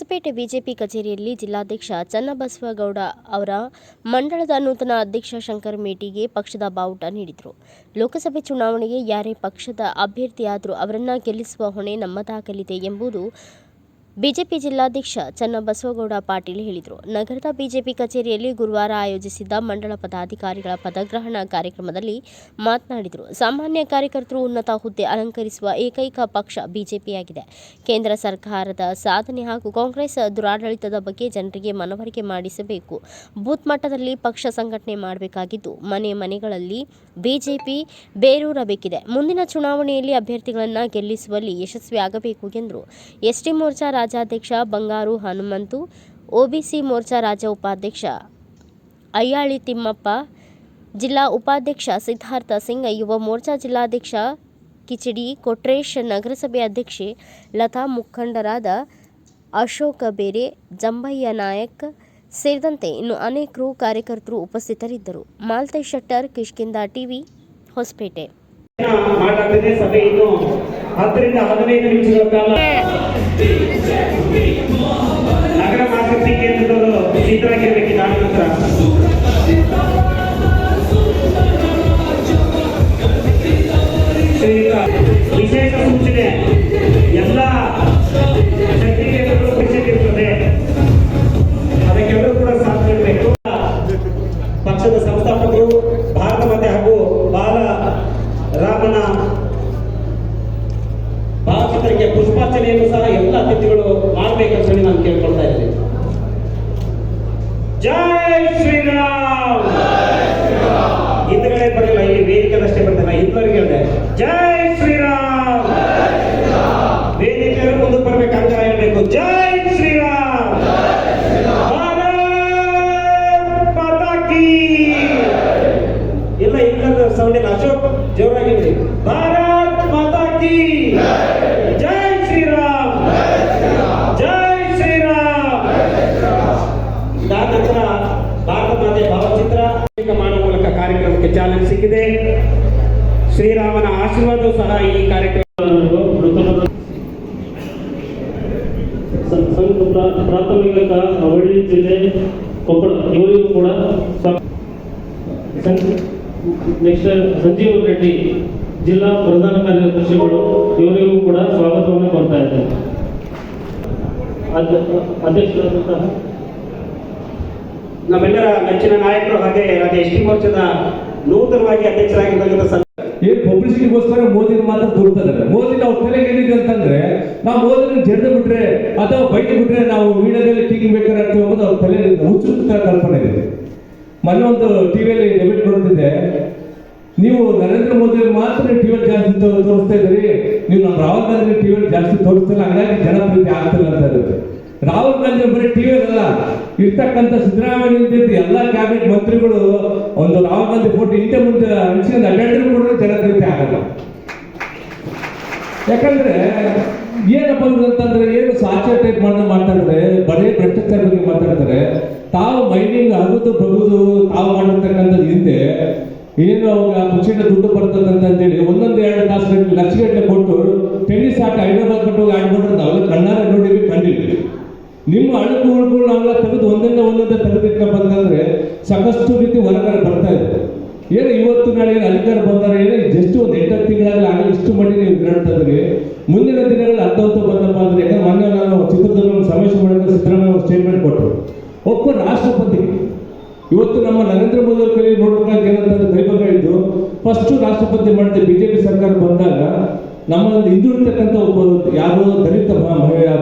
Hosapete BJP ಕಚೇರಿಯಲ್ಲಿ ಜಿಲ್ಲಾಧ್ಯಕ್ಷ ಚನ್ನಬಸವಗೌಡ ಅವರ ಮಂಡಳದ ನೂತನ ಅಧ್ಯಕ್ಷ ಶಂಕರ್ ಮೇಟಿಗೆ ಪಕ್ಷದ ಬಾವುಟ ನೀಡಿದರು. ಲೋಕಸಭೆ ಚುನಾವಣೆಗೆ ಯಾರೇ ಪಕ್ಷದ ಅಭ್ಯರ್ಥಿಯಾದರೂ ಅವರನ್ನ ಗೆಲ್ಲಿಸುವ ಹೊಣೆ ನಮ್ಮದಾಗಲಿದೆ ಎಂಬುದು ಬಿಜೆಪಿ ಜಿಲ್ಲಾಧ್ಯಕ್ಷ ಚನ್ನಬಸವಗೌಡ ಪಾಟೀಲ್ ಹೇಳಿದರು. ನಗರದ ಬಿಜೆಪಿ ಕಚೇರಿಯಲ್ಲಿ ಗುರುವಾರ ಆಯೋಜಿಸಿದ್ದ ಮಂಡಳ ಪದಾಧಿಕಾರಿಗಳ ಪದಗ್ರಹಣ ಕಾರ್ಯಕ್ರಮದಲ್ಲಿ ಮಾತನಾಡಿದರು. ಸಾಮಾನ್ಯ ಕಾರ್ಯಕರ್ತರು ಉನ್ನತ ಹುದ್ದೆ ಅಲಂಕರಿಸುವ ಏಕೈಕ ಪಕ್ಷ ಬಿಜೆಪಿಯಾಗಿದೆ. ಕೇಂದ್ರ ಸರ್ಕಾರದ ಸಾಧನೆ ಹಾಗೂ ಕಾಂಗ್ರೆಸ್ ದುರಾಡಳಿತದ ಬಗ್ಗೆ ಜನರಿಗೆ ಮನವರಿಕೆ ಮಾಡಿಸಬೇಕು. ಬೂತ್ ಮಟ್ಟದಲ್ಲಿ ಪಕ್ಷ ಸಂಘಟನೆ ಮಾಡಬೇಕಾಗಿದ್ದು, ಮನೆ ಮನೆಗಳಲ್ಲಿ ಬಿಜೆಪಿ ಬೇರೂರಬೇಕಿದೆ. ಮುಂದಿನ ಚುನಾವಣೆಯಲ್ಲಿ ಅಭ್ಯರ್ಥಿಗಳನ್ನು ಗೆಲ್ಲಿಸುವಲ್ಲಿ ಯಶಸ್ವಿಯಾಗಬೇಕು ಎಂದರು ಎಸ್ಟಿ ಮೋರ್ಚಾ ರಾಜ್ಯಾಧ್ಯಕ್ಷ ಬಂಗಾರು ಹನುಮಂತು, ಒಬಿಸಿ ಮೋರ್ಚಾ ರಾಜ್ಯ ಉಪಾಧ್ಯಕ್ಷ ಅಯ್ಯಾಳಿ ತಿಮ್ಮಪ್ಪ, ಜಿಲ್ಲಾ ಉಪಾಧ್ಯಕ್ಷ ಸಿದ್ಧಾರ್ಥ ಸಿಂಗ್, ಯುವ ಮೋರ್ಚಾ ಜಿಲ್ಲಾಧ್ಯಕ್ಷ ಕಿಚಡಿ ಕೊಟ್ರೇಶ್, ನಗರಸಭೆ ಅಧ್ಯಕ್ಷೆ ಲತಾ ಮುಖಂಡರಾದ ಅಶೋಕ ಬೇರೆ, ಜಂಬಯ್ಯ ನಾಯಕ್ ಸೇರಿದಂತೆ ಇನ್ನು ಅನೇಕರು ಕಾರ್ಯಕರ್ತರು ಉಪಸ್ಥಿತರಿದ್ದರು. ಮಾಲ್ತೇ ಶೆಟ್ಟರ್ ಕಿಷ್ಕಿಂದ ಟಿವಿ, ಹೊಸಪೇಟೆ. నగర మార్కెటింగ్ కేంద్రంలో శీతల కేంద్రకి నాణ్యత విశేష ಜೈ ಶ್ರೀರಾಮ್. ಹಿಂದ್ಗಡೆ ಬರಲಿಲ್ಲ ಇಲ್ಲಿ ವೇದಿಕೆದಷ್ಟೇ ಬರ್ತಾರೆ ಹಿಂದವರಿಗೆ ಹೇಳಿದೆ. ಜೈ ಶ್ರೀರಾಮ್. ವೇದಿಕೆ ಮುಂದೆ ಬರ್ಬೇಕು, ಅಂತ ಹೇಳ್ಬೇಕು. ಜೈ ಶ್ರೀರಾಮ್. ಭಾರತ್ ಮಾತಾ ಕೀ. ಇಲ್ಲ ಇಲ್ಲ ಸೌಂಡ್ ಇಲ್ಲ. ಅಶೋಕ್ ಜೋರಾಗಿ ಭಾರತ್ ಮಾತಾ ಚಾಲನೆ ಸಿಕ್ಕಿದೆ. ಶ್ರೀರಾಮನ ಆಶೀರ್ವಾದ ಸಹ ಈ ಕಾರ್ಯಕ್ರಮ ಪ್ರಾಥಮಿಕ ಅವಳಿ ಜಿಲ್ಲೆ ಕೊಪ್ಪಳ. ಇವರಿಗೂ ಕೂಡ ನೆಕ್ಸ್ಟ್ ಸಂಜೀವ್ ರೆಡ್ಡಿ, ಜಿಲ್ಲಾ ಪ್ರಧಾನ ಕಾರ್ಯದರ್ಶಿಗಳು ಇವರಿಗೂ ಕೂಡ ಸ್ವಾಗತವನ್ನು ಕೊಡ್ತಾ ಇದ್ದಾರೆ. ಅಧ್ಯ- ಅಧ್ಯಕ್ಷರಾದಂತಹ ನಮ್ಮೆಲ್ಲರ ನೆಚ್ಚಿನ ನಾಯಕರು ಹಾಗೆ ರಾಜ್ಯ ಎಸ್ ಟಿ ಮೋರ್ಚಾದ ನೂತನವಾಗಿ ಅಧ್ಯಕ್ಷರಾಗಿರ್ತಕ್ಕಂಥ ಏನ್ ಪಬ್ಲಿಸಿಟಿಗೋಸ್ಕರ ಮೋದಿನ ಮಾತ್ರ ದೂರ್ತಾರೆ ಮೋದಿ ನಾವು ತಲೆಗೆ ಏನಿದೆ ಅಂತಂದ್ರೆ, ನಾವು ಮೋದಿನ ಜಡ್ದು ಬಿಟ್ರೆ ಅಥವಾ ಬೈಟ್ ಬಿಟ್ರೆ ನಾವು ವೀಣದಲ್ಲಿ ಟೀಕಿಂಗ್ ಬೇಕಾದ್ರೆ ಅಂತ ಎಂಬುದು ಅವ್ರ ತಲೆ ಉಚ್ಚುತ್ತ ಕಲ್ಪನೆ ಇದೆ. ಮೊನ್ನೆ ಒಂದು ಟಿವಿಯಲ್ಲಿ ಡೆಬಿಟ್ ಬರುತ್ತಿದೆ. ನೀವು ನರೇಂದ್ರ ಮೋದಿ ಮಾತ್ರ ಟಿವಿಯಲ್ಲಿ ಜಾಸ್ತಿ ತೋರಿಸ್ತಾ ಇದ್ರಿ ನೀವು ನಮ್ಮ ರಾಹುಲ್ ಗಾಂಧಿ ಟಿವಿಯಲ್ಲಿ ಜಾಸ್ತಿ ತೋರಿಸ್ತಿಲ್ಲ. ಹಂಗಾಗಿ ಜನಪ್ರಿಯತೆ ಆಗ್ತಿಲ್ಲ ಅಂತ ಇರುತ್ತೆ ರಾಹುಲ್ ಗಾಂಧಿ ಬರೀ ವಿ ಅಲ್ಲ, ಇರ್ತಕ್ಕಂಥ ಸಿದ್ದರಾಮಯ್ಯ ಎಲ್ಲ ಕ್ಯಾಬಿನೆಟ್ ಮಂತ್ರಿಗಳು ಒಂದು ರಾಹುಲ್ ಗಾಂಧಿ ಫೋಟೋ ಹಿಂದೆ ಮುಂದೆ ಹಂಚಿಕೊಂಡು ಅಡ್ಡಾಡಿದ್ರು ಕೂಡ ಜನಪ್ರಿಯತೆ ಆಗಲ್ಲ. ಯಾಕಂದ್ರೆ ಏನಪ್ಪ ಅಂತಂದ್ರೆ ಏನು ಸಾಚಾ ಟೈಪ್ ಮಾಡಿ ಮಾತಾಡಿದ್ರೆ, ಬರೀ ಭ್ರಷ್ಟಾಚಾರ ಬಗ್ಗೆ ಮಾತಾಡ್ತಾರೆ, ತಾವು ಮೈನಿಂಗ್ ಅಗುದು ಬಗುದು ತಾವು ಮಾಡಿರ್ತಕ್ಕಂಥದ್ದು ಹಿಂದೆ, ಏನು ಅವಾಗ ಪಕ್ಷಿಯಿಂದ ದುಡ್ಡು ಬರ್ತದೆ ಅಂತೇಳಿ ಒಂದೊಂದು ಎರಡು ತಾಸು ಲಕ್ಷಗಟ್ಟಲೆ ಕೊಟ್ಟು ಟೆನ್ನಿಸ್ ಆಟ ಹೈದರಾಬಾದ್ ಹೋಗಿ ಆಡ್ಬಿಟ್ರೆ ನಾವೆಲ್ಲ ಕಣ್ಣಾರ ನೋಡಿವಿ ಕಂಡಿದ್ವಿ ನಿಮ್ಮ ಅಳುಕು ನಾವೆಲ್ಲ ತೆಗೆದು ಒಂದನ್ನೇ ಒಂದೊಂದೇ ತೆಗೆದಿಟ್ಟ ಬಂದಂದ್ರೆ ಸಾಕಷ್ಟು ರೀತಿ ಹೊರಗಡೆ ಬರ್ತಾ ಇದೆ ಏನು ಇವತ್ತು ನಾಳೆ ಅಧಿಕಾರ ಬಂದಾರೆ ಏನು ಜಸ್ಟ್ ಒಂದು ಎಂಟತ್ತು ತಿಂಗಳಾಗಲಿ ಆಗಲಿ ಇಷ್ಟು ಮಟ್ಟಿ ನೀವು ಮುಂದಿನ ದಿನಗಳಲ್ಲಿ ಅರ್ಥವಂತ ಬಂದಪ್ಪ ಅಂದ್ರೆ, ಯಾಕಂದ್ರೆ ಮೊನ್ನೆ ನಾನು ಚಿತ್ರದುರ್ಗ ಒಂದು ಸಮಾವೇಶ ಮಾಡಿದ್ರೆ ಸಿದ್ದರಾಮಯ್ಯ ಅವರು ಸ್ಟೇಟ್ಮೆಂಟ್ ಕೊಟ್ಟರು. ಒಬ್ಬ ರಾಷ್ಟ್ರಪತಿ, ಇವತ್ತು ನಮ್ಮ ನರೇಂದ್ರ ಮೋದಿ ಅವರ ಕೈ ನೋಡ್ಬೇಕಾದ್ರೆ ಏನಂತಂದ್ರೆ ಇದ್ದು ಫಸ್ಟ್ ರಾಷ್ಟ್ರಪತಿ ಮಾಡಿದೆ ಬಿಜೆಪಿ ಸರ್ಕಾರ ಬಂದಾಗ ನಮ್ಮ ಒಂದು ಒಬ್ಬ ಯಾರೋ ದಲಿತ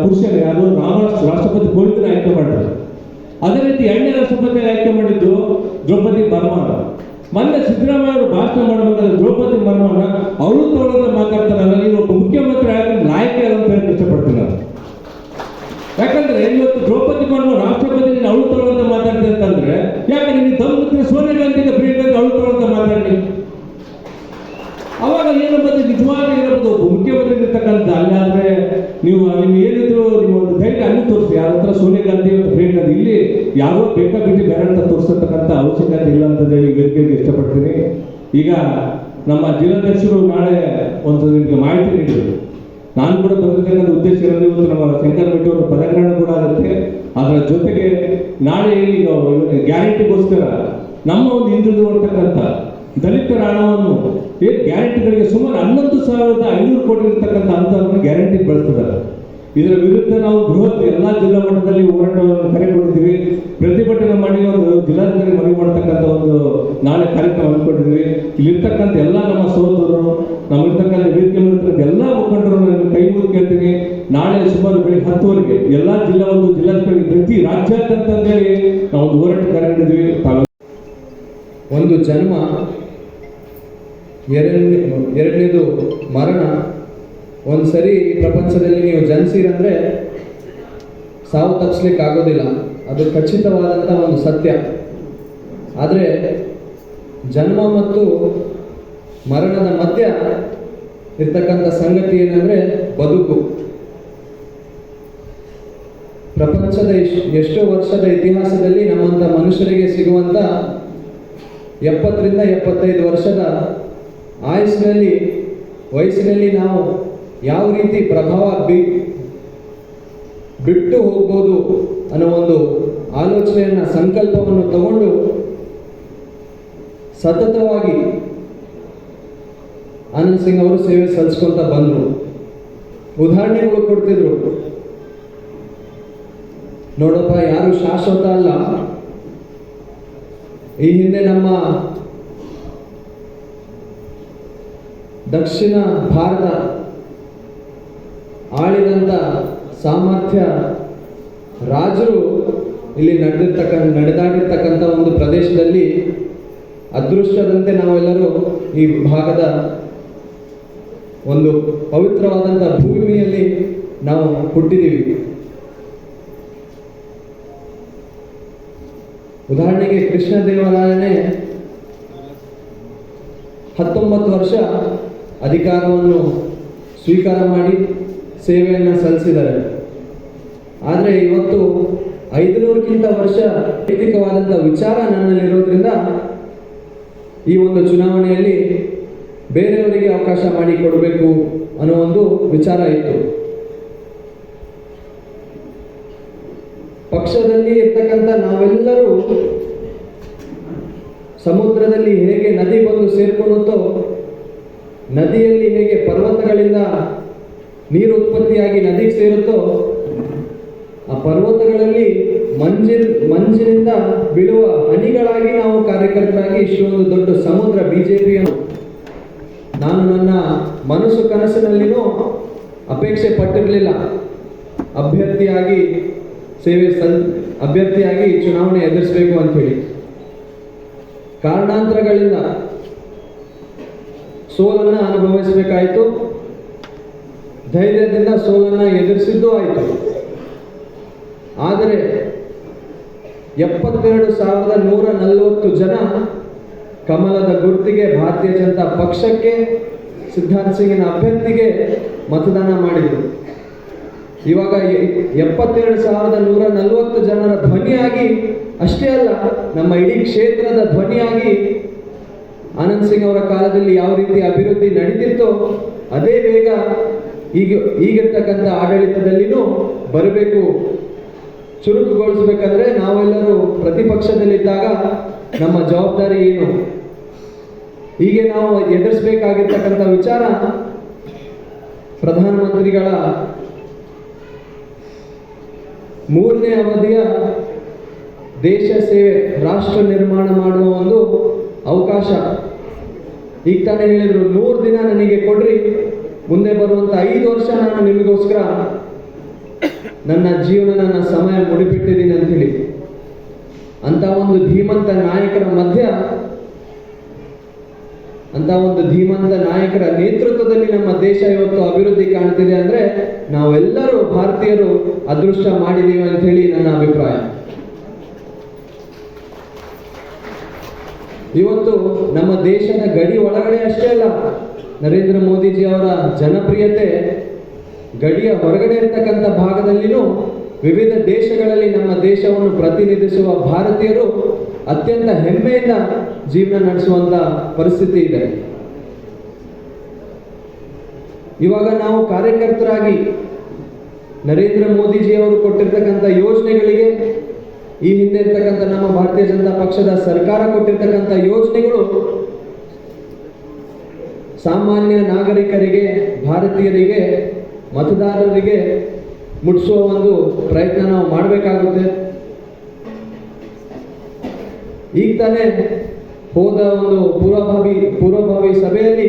ಪುರುಷರು ಯಾರೋ ರಾಮ ರಾಷ್ಟ್ರಪತಿ ಕೋವಿಂದನ ಆಯ್ಕೆ ಮಾಡ್ತಾರೆ ಅದೇ ರೀತಿ ಎರಡನೇ ರಾಷ್ಟ್ರಪತಿ ಆಯ್ಕೆ ಮಾಡಿದ್ದು ದ್ರೌಪದಿ ಬರ್ಮಾನ. ಮೊನ್ನೆ ಸಿದ್ದರಾಮಯ್ಯ ಅವರು ಭಾಷಣ ಮಾಡಬೇಕಾದ್ರೆ ದ್ರೌಪದಿ ಬರ್ಮಾನ, ಅವರು ತಗೊಳ್ಳೋದ ಮಾತಾಡ್ತಾರಲ್ಲ ನೀನು ಒಬ್ಬ ಮುಖ್ಯಮಂತ್ರಿ ಆಗಿ ನಾಯಕ ಅಂತ ಹೇಳಕ್ ಇಷ್ಟಪಡ್ತೀನಿ ನಾನು. ಯಾಕಂದ್ರೆ ಇವತ್ತು ದ್ರೌಪದಿ ಮರ್ಮ ರಾಷ್ಟ್ರಪತಿ ನೀನು ಅವಳು ತಗೊಳ್ಳೋದ ಮಾತಾಡ್ತೀನಿ ಅಂತಂದ್ರೆ ಯಾಕೆ ನೀನು ದಮ್ಮಿದ್ರೆ ಸೋನಿಯಾ ಗಾಂಧಿಗೆ ಪ್ರಿಯಾಂಕಾ ಅವಳು ತಗೊಳ್ಳೋದ ಮಾತಾಡಿ ಅವಾಗ ಏನಂಬುದು ನಿಜವಾಗಿ ಏನಂಬುದು ಒಬ್ಬ ಮುಖ್ಯಮಂತ್ರಿ ಇರ್ತಕ್ಕಂಥ ಅಲ್ಲಾದ್ರೆ ನೀವು ನಿಮ್ಗೆ ಏನಿದ್ರು ನಿಮ್ಮ ಒಂದು ಧೈರ್ಯ ಅಲ್ಲಿ ತೋರಿಸಿ ಯಾರ ಹತ್ರ ಸೋನಿಯಾ ಗಾಂಧಿ ಮತ್ತು ಪ್ರಿಯಾಂಕಾ ಗಾಂಧಿ ಇಲ್ಲಿ ಯಾರೋ ಬೇಕಾಬಿಟ್ಟು ಬೇರೆ ಅಂತ ತೋರಿಸತಕ್ಕಂಥ ಅವಶ್ಯಕತೆ ಇಲ್ಲ ಅಂತ ಹೇಳಿ ವೇದಿಕೆಗೆ ಇಷ್ಟಪಡ್ತೀನಿ ಈಗ ನಮ್ಮ ಜಿಲ್ಲಾಧ್ಯಕ್ಷರು ನಾಳೆ ಒಂದು ನಿಮಗೆ ಮಾಹಿತಿ ನೀಡಿದರು. ನಾನು ಕೂಡ ಬಂದಿರ್ತಕ್ಕಂಥ ಉದ್ದೇಶ ಇವತ್ತು ನಮ್ಮ ಶಂಕರ್ ಬೆಟ್ಟಿ ಅವರ ಪದಗ್ರಹಣ ಕೂಡ ಆಗುತ್ತೆ. ಅದರ ಜೊತೆಗೆ ನಾಳೆ ಈಗ ಗ್ಯಾರಂಟಿಗೋಸ್ಕರ ನಮ್ಮ ಒಂದು ಹಿಂದುಳಿದು ದಲಿತ ದಲಿತರ ಹಣವನ್ನು ಗ್ಯಾರಂಟಿಗಳಿಗೆ ಸುಮಾರು ಹನ್ನೊಂದು ಸಾವಿರದ ಐನೂರು ಕೋಟಿ ಇರ್ತಕ್ಕಂಥ ಅಂತವನ್ನು ಗ್ಯಾರಂಟಿ ಬಳಸ್ತಿದ್ದಾರೆ. ಇದರ ವಿರುದ್ಧ ನಾವು ಬೃಹತ್ ಎಲ್ಲ ಜಿಲ್ಲಾ ಮಟ್ಟದಲ್ಲಿ ಹೋರಾಟವನ್ನು ಕರೆ ಕೊಡ್ತೀವಿ ಪ್ರತಿಭಟನೆ ಮಾಡಿ ಒಂದು ಜಿಲ್ಲಾಧಿಕಾರಿ ಮನವಿ ಮಾಡ್ತಕ್ಕಂಥ ನಾಳೆ ಕಾರ್ಯಕ್ರಮ ಹಮ್ಮಿಕೊಂಡಿದ್ವಿ. ಇಲ್ಲಿರ್ತಕ್ಕಂಥ ಎಲ್ಲ ನಮ್ಮ ಸಹೋದರರು ನಮ್ಮಿರ್ತಕ್ಕಂಥ ವೇದಿಕೆ ಎಲ್ಲ ಮುಖಂಡರು ನಾನು ಕೈ ಮುಗಿದು ಕೇಳ್ತೀನಿ. ನಾಳೆ ಸುಮಾರು ಬೆಳಿಗ್ಗೆ ಹತ್ತುವರೆಗೆ ಎಲ್ಲ ಜಿಲ್ಲಾ ಒಂದು ಜಿಲ್ಲಾಧಿಕಾರಿ ಪ್ರತಿ ರಾಜ್ಯಾದ್ಯಂತ ಅಂತೇಳಿ ನಾವು ಒಂದು ಹೋರಾಟ ಕರೆ ನೀಡಿದ್ವಿ ಒಂದು ಜನ್ಮ, ಎರಡನೇ, ಎರಡನೇದು ಮರಣ. ಒಂದು ಸರಿ ಪ್ರಪಂಚದಲ್ಲಿ ನೀವು ಜನಿಸಿರಂದ್ರೆ ಸಾವು ತಪ್ಪಿಸ್ಲಿಕ್ಕೆ ಆಗೋದಿಲ್ಲ ಅದು ಖಚಿತವಾದಂಥ ಒಂದು ಸತ್ಯ. ಆದರೆ ಜನ್ಮ ಮತ್ತು ಮರಣದ ಮಧ್ಯ ಇರ್ತಕ್ಕಂಥ ಸಂಗತಿ ಏನಂದ್ರೆ ಬದುಕು. ಪ್ರಪಂಚದ ಎಷ್ಟೋ ವರ್ಷದ ಇತಿಹಾಸದಲ್ಲಿ ನಮ್ಮಂಥ ಮನುಷ್ಯರಿಗೆ ಸಿಗುವಂಥ ಎಪ್ಪತ್ತರಿಂದ ಎಪ್ಪತ್ತೈದು ವರ್ಷದ ಆಯಸ್ಸಿನಲ್ಲಿ ವಯಸ್ಸಿನಲ್ಲಿ ನಾವು ಯಾವ ರೀತಿ ಪ್ರಭಾವ ಬಿ, ಬಿಟ್ಟು ಹೋಗ್ಬೋದು ಅನ್ನೋ ಒಂದು ಆಲೋಚನೆಯನ್ನ ಸಂಕಲ್ಪವನ್ನು ತಗೊಂಡು ಸತತವಾಗಿ ಆನಂದ್ ಸಿಂಗ್ ಅವರು ಸೇವೆ ಸಲ್ಲಿಸ್ಕೊಂತ ಬಂದರು. ಉದಾಹರಣೆಗಳು ಕೊಡ್ತಿದ್ರು. ನೋಡಪ್ಪ, ಯಾರು ಶಾಶ್ವತ ಅಲ್ಲ. ಈ ಹಿಂದೆ ನಮ್ಮ ದಕ್ಷಿಣ ಭಾರತ ಆಳಿದಂಥ ಸಾಮರ್ಥ್ಯ ರಾಜರು ಇಲ್ಲಿ ನಡೆದಿರ್ತಕ್ಕ ನಡೆದಾಡಿರ್ತಕ್ಕಂಥ ಒಂದು ಪ್ರದೇಶದಲ್ಲಿ ಅದೃಷ್ಟದಂತೆ ನಾವೆಲ್ಲರೂ ಈ ಭಾಗದ ಒಂದು ಪವಿತ್ರವಾದಂಥ ಭೂಮಿಯಲ್ಲಿ ನಾವು ಹುಟ್ಟಿದ್ದೀವಿ. ಉದಾಹರಣೆಗೆ ಕೃಷ್ಣ ದೇವರಾಯನೇ ಹತ್ತೊಂಬತ್ತು ವರ್ಷ ಅಧಿಕಾರವನ್ನು ಸ್ವೀಕಾರ ಮಾಡಿ ಸೇವೆಯನ್ನು ಸಲ್ಲಿಸಿದ್ದಾರೆ. ಆದರೆ ಇವತ್ತು ಐದುನೂರಕ್ಕಿಂತ ವರ್ಷ ವೈದಿಕವಾದಂಥ ವಿಚಾರ ನನ್ನಲ್ಲಿರೋದ್ರಿಂದ ಈ ಒಂದು ಚುನಾವಣೆಯಲ್ಲಿ ಬೇರೆಯವರಿಗೆ ಅವಕಾಶ ಮಾಡಿ ಕೊಡಬೇಕು ಅನ್ನೋ ಒಂದು ವಿಚಾರ ಇತ್ತು. ಪಕ್ಷದಲ್ಲಿ ಇರ್ತಕ್ಕಂಥ ನಾವೆಲ್ಲರೂ ಸಮುದ್ರದಲ್ಲಿ ಹೇಗೆ ನದಿ ಬಂದು ಸೇರ್ಕೊಳ್ಳುತ್ತೋ ನದಿಯಲ್ಲಿ ಹೇಗೆ ಪರ್ವತಗಳಿಂದ ನೀರು ಉತ್ಪತ್ತಿಯಾಗಿ ನದಿಗೆ ಸೇರುತ್ತೋ, ಆ ಪರ್ವತಗಳಲ್ಲಿ ಮಂಜಿನ ಮಂಜಿನಿಂದ ಬೀಳುವ ಹನಿಗಳಾಗಿ ನಾವು ಕಾರ್ಯಕರ್ತರಾಗಿ ಇಷ್ಟೊಂದು ದೊಡ್ಡ ಸಮುದ್ರ ಬಿಜೆಪಿಯನ್ನು ನಾನು ನನ್ನ ಮನಸ್ಸು ಕನಸಿನಲ್ಲಿನೂ ಅಪೇಕ್ಷೆ ಪಟ್ಟಿರಲಿಲ್ಲ. ಅಭ್ಯರ್ಥಿಯಾಗಿ ಸೇವೆ ಸಲ್, ಅಭ್ಯರ್ಥಿಯಾಗಿ ಚುನಾವಣೆ ಎದುರಿಸಬೇಕು ಅಂತ ಹೇಳಿ ಕಾರಣಾಂತರಗಳಿಂದ ಸೋಲನ್ನು ಅನುಭವಿಸಬೇಕಾಯಿತು. ಧೈರ್ಯದಿಂದ ಸೋಲನ್ನು ಎದುರಿಸಿದ್ದು ಆಯಿತು. ಆದರೆ ಎಪ್ಪತ್ತೆರಡು ಸಾವಿರದ ನೂರ ನಲವತ್ತು ಜನ ಕಮಲದ ಗುರ್ತಿಗೆ ಭಾರತೀಯ ಜನತಾ ಪಕ್ಷಕ್ಕೆ ಸಿದ್ಧಾರ್ಥ ಸಿಂಗಿನ ಅಭ್ಯರ್ಥಿಗೆ ಮತದಾನ ಮಾಡಿದರು. ಇವಾಗ ಎಪ್ಪತ್ತೆರಡು ಸಾವಿರದ ನೂರ ನಲವತ್ತು ಜನರ ಧ್ವನಿಯಾಗಿ, ಅಷ್ಟೇ ಅಲ್ಲ, ನಮ್ಮ ಇಡೀ ಕ್ಷೇತ್ರದ ಧ್ವನಿಯಾಗಿ ಆನಂದ್ ಸಿಂಗ್ ಅವರ ಕಾಲದಲ್ಲಿ ಯಾವ ರೀತಿ ಅಭಿವೃದ್ಧಿ ನಡೀತಿತ್ತೋ, ಅದೇ ಬೇಗ ಈಗ ಈಗಿರ್ತಕ್ಕಂಥ ಆಡಳಿತದಲ್ಲಿನೂ ಬರಬೇಕು ಚುರುಕುಗೊಳಿಸ್ಬೇಕಂದ್ರೆ ನಾವೆಲ್ಲರೂ ಪ್ರತಿಪಕ್ಷದಲ್ಲಿದ್ದಾಗ ನಮ್ಮ ಜವಾಬ್ದಾರಿ ಏನು? ಹೀಗೆ ನಾವು ಎದುರಿಸಬೇಕಾಗಿರ್ತಕ್ಕಂಥ ವಿಚಾರ ಪ್ರಧಾನಮಂತ್ರಿಗಳ ಮೂರನೇ ಅವಧಿಯ ದೇಶ ಸೇವೆ, ರಾಷ್ಟ್ರ ನಿರ್ಮಾಣ ಮಾಡುವ ಒಂದು ಅವಕಾಶ. ಈಗ ತಾನೇ ಹೇಳಿದ್ರು, ನೂರು ದಿನ ನನಗೆ ಕೊಡ್ರಿ, ಮುಂದೆ ಬರುವಂತ ಐದು ವರ್ಷ ನಾನು ನಿಮಗೋಸ್ಕರ ನನ್ನ ಜೀವನ ನನ್ನ ಸಮಯ ಮುಡಿಪಿಟ್ಟಿದ್ದೀನಿ ಅಂತ ಹೇಳಿ. ಅಂತ ಒಂದು ಧೀಮಂತ ನಾಯಕರ ಮಧ್ಯ ಅಂತ ಒಂದು ಧೀಮಂತ ನಾಯಕರ ನೇತೃತ್ವದಲ್ಲಿ ನಮ್ಮ ದೇಶ ಇವತ್ತು ಅಭಿವೃದ್ಧಿ ಕಾಣ್ತಿದೆ ಅಂದ್ರೆ ನಾವೆಲ್ಲರೂ ಭಾರತೀಯರು ಅದೃಷ್ಟ ಮಾಡಿದೀವಿ ಅಂತ ಹೇಳಿ ನನ್ನ ಅಭಿಪ್ರಾಯ. ಇವತ್ತು ನಮ್ಮ ದೇಶದ ಗಡಿ ಒಳಗಡೆ ಅಷ್ಟೇ ಅಲ್ಲ, ನರೇಂದ್ರ ಮೋದಿಜಿ ಅವರ ಜನಪ್ರಿಯತೆ ಗಡಿಯ ಹೊರಗಡೆ ಇರ್ತಕ್ಕಂಥ ಭಾಗದಲ್ಲಿಯೂ ವಿವಿಧ ದೇಶಗಳಲ್ಲಿ ನಮ್ಮ ದೇಶವನ್ನು ಪ್ರತಿನಿಧಿಸುವ ಭಾರತೀಯರು ಅತ್ಯಂತ ಹೆಮ್ಮೆಯಿಂದ ಜೀವನ ನಡೆಸುವಂತ ಪರಿಸ್ಥಿತಿ ಇದೆ. ಇವಾಗ ನಾವು ಕಾರ್ಯಕರ್ತರಾಗಿ ನರೇಂದ್ರ ಮೋದಿಜಿ ಅವರು ಕೊಟ್ಟಿರ್ತಕ್ಕಂಥ ಯೋಜನೆಗಳಿಗೆ ಈ ಹಿಂದೆ ಇರ್ತಕ್ಕಂಥ ನಮ್ಮ ಭಾರತೀಯ ಜನತಾ ಪಕ್ಷದ ಸರ್ಕಾರ ಕೊಟ್ಟಿರ್ತಕ್ಕಂಥ ಯೋಜನೆಗಳು ಸಾಮಾನ್ಯ ನಾಗರಿಕರಿಗೆ, ಭಾರತೀಯರಿಗೆ ಮತದಾರರಿಗೆ ಮುಟ್ಟಿಸುವ ಒಂದು ಪ್ರಯತ್ನ ನಾವು ಮಾಡಬೇಕಾಗುತ್ತೆ. ಈಗ ತಾನೇ ಹೋದ ಒಂದು ಪೂರ್ವಭಾವಿ ಪೂರ್ವಭಾವಿ ಸಭೆಯಲ್ಲಿ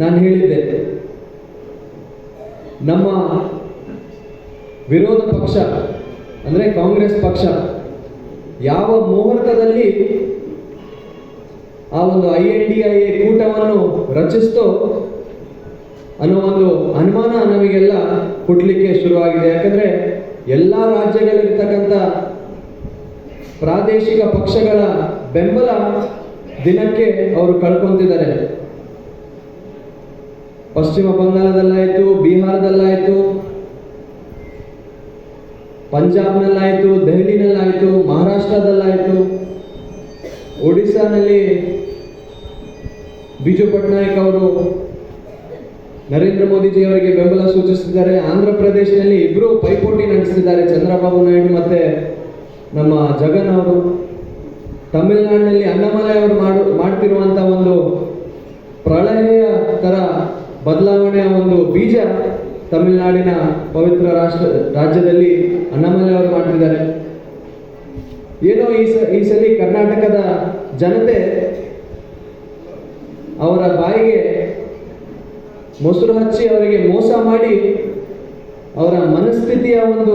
ನಾನು ಹೇಳಿದ್ದೆ. ನಮ್ಮ ವಿರೋಧ ಪಕ್ಷ, ಅಂದರೆ ಕಾಂಗ್ರೆಸ್ ಪಕ್ಷ, ಯಾವ ಮುಹೂರ್ತದಲ್ಲಿ ಆ ಒಂದು I N D I A ಕೂಟವನ್ನು ರಚಿಸ್ತೋ ಅನ್ನೋ ಒಂದು ಅನುಮಾನ ನಮಗೆಲ್ಲ ಹುಟ್ಟಲಿಕ್ಕೆ ಶುರುವಾಗಿದೆ. ಯಾಕಂದ್ರೆ ಎಲ್ಲ ರಾಜ್ಯಗಳಲ್ಲಿರ್ತಕ್ಕಂಥ ಪ್ರಾದೇಶಿಕ ಪಕ್ಷಗಳ ಬೆಂಬಲ ದಿನಕ್ಕೆ ಅವರು ಕಳ್ಕೊಂತಿದ್ದಾರೆ. ಪಶ್ಚಿಮ ಬಂಗಾಳದಲ್ಲಾಯಿತು, ಬಿಹಾರದಲ್ಲಾಯಿತು, ಪಂಜಾಬ್ನಲ್ಲಾಯಿತು, ದೆಹಲಿನಲ್ಲಾಯಿತು, ಮಹಾರಾಷ್ಟ್ರದಲ್ಲಾಯಿತು, ಒಡಿಸ್ಸಾನಲ್ಲಿ ಬಿಜು ಪಟ್ನಾಯಕ್ ಅವರು ನರೇಂದ್ರ ಮೋದಿಜಿ ಅವರಿಗೆ ಬೆಂಬಲ ಸೂಚಿಸುತ್ತಿದ್ದಾರೆ. ಆಂಧ್ರ ಪ್ರದೇಶದಲ್ಲಿ ಇಬ್ಬರು ಪೈಪೋಟಿ ನಡೆಸಿದ್ದಾರೆ ಚಂದ್ರಬಾಬು ನಾಯ್ಡು ಮತ್ತೆ ನಮ್ಮ ಜಗನ್ ಅವರು. ತಮಿಳುನಾಡಿನಲ್ಲಿ ಅಣ್ಣಮಲೈ ಅವರು ಮಾಡು ಮಾಡ್ತಿರುವಂಥ ಒಂದು ಪ್ರಳಯ ತರ ಬದಲಾವಣೆಯ ಒಂದು ಬೀಜ ತಮಿಳುನಾಡಿನ ಪವಿತ್ರ ರಾಷ್ಟ್ರ, ರಾಜ್ಯದಲ್ಲಿ ಅಣ್ಣಮಲೈ ಅವರು ಮಾಡ್ತಿದ್ದಾರೆ. ಏನೋ ಈ ಸ, ಈ ಸಲ ಕರ್ನಾಟಕದ ಜನತೆ ಅವರ ಬಾಯಿಗೆ ಮೊಸರು ಹಚ್ಚಿ ಅವರಿಗೆ ಮೋಸ ಮಾಡಿ ಅವರ ಮನಸ್ಥಿತಿಯ ಒಂದು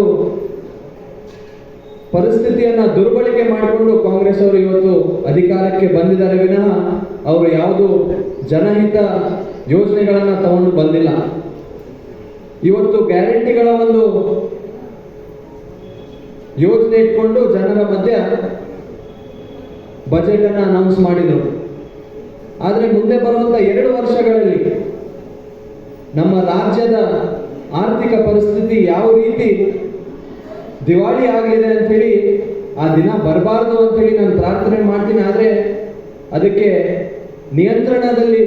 ಪರಿಸ್ಥಿತಿಯನ್ನ ದುರ್ಬಳಕೆ ಮಾಡಿಕೊಂಡು ಕಾಂಗ್ರೆಸ್ ಅವರು ಇವತ್ತು ಅಧಿಕಾರಕ್ಕೆ ಬಂದಿದ್ದಾರೆ ವಿನಃ ಅವರು ಯಾವುದು ಜನಹಿತ ಯೋಜನೆಗಳನ್ನ ತಗೊಂಡು ಬಂದಿಲ್ಲ. ಇವತ್ತು ಗ್ಯಾರಂಟಿಗಳ ಒಂದು ಯೋಜನೆ ಇಟ್ಕೊಂಡು ಜನರ ಮಧ್ಯ ಬಜೆಟ್ ಅನ್ನು ಅನೌನ್ಸ್ ಮಾಡಿದರು. ಆದರೆ ಮುಂದೆ ಬರುವಂತ ಎರಡು ವರ್ಷಗಳಲ್ಲಿ ನಮ್ಮ ರಾಜ್ಯದ ಆರ್ಥಿಕ ಪರಿಸ್ಥಿತಿ ಯಾವ ರೀತಿ ದಿವಾಳಿ ಆಗಲಿದೆ ಅಂಥೇಳಿ ಆ ದಿನ ಬರಬಾರ್ದು ಹೇಳಿ ನಾನು ಪ್ರಾರ್ಥನೆ ಮಾಡ್ತೀನಿ. ಆದರೆ ಅದಕ್ಕೆ ನಿಯಂತ್ರಣದಲ್ಲಿ